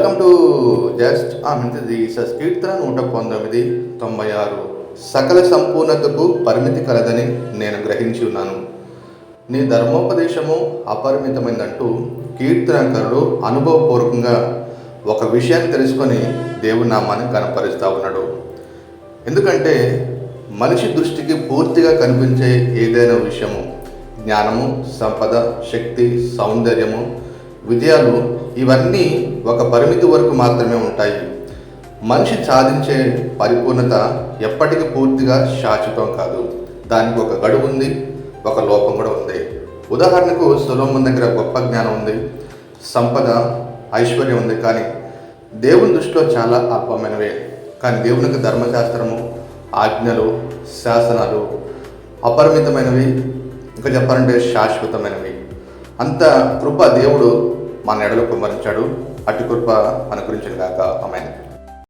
Welcome to just means సస్ కీర్తన నూట పంతొమ్మిది తొంభై ఆరు. సకల సంపూర్ణతకు పరిమితి కలదని నేను గ్రహించి ఉన్నాను. నీ ధర్మోపదేశము అపరిమితమైందంటూ కీర్తనకారుడు అనుభవపూర్వకంగా ఒక విషయాన్ని తెలుసుకొని దేవుని నామాన్ని కనపరుస్తూ ఉన్నాడు. ఎందుకంటే మనిషి దృష్టికి పూర్తిగా కనిపించే ఏదైనా విషయము జ్ఞానము సంపద శక్తి సౌందర్యము విజయాలు ఇవన్నీ ఒక పరిమితి వరకు మాత్రమే ఉంటాయి. మనిషి సాధించే పరిపూర్ణత ఎప్పటికీ పూర్తిగా శాశ్వతం కాదు. దానికి ఒక గడువు ఉంది ఒక లోపం కూడా ఉంది. ఉదాహరణకు సులోమన్ దగ్గర గొప్ప జ్ఞానం ఉంది సంపద ఐశ్వర్యం ఉంది కానీ దేవుని దృష్టిలో చాలా అల్పమైనవే కానీ దేవునికి ధర్మశాస్త్రము ఆజ్ఞలు శాసనాలు అపరిమితమైనవి ఇంకా చెప్పాలంటే శాశ్వతమైనవి. అంత కృప దేవుడు మన ఎడలో కుమరించాడు అటు కృప మన గురించిన కాక అమ్మాయి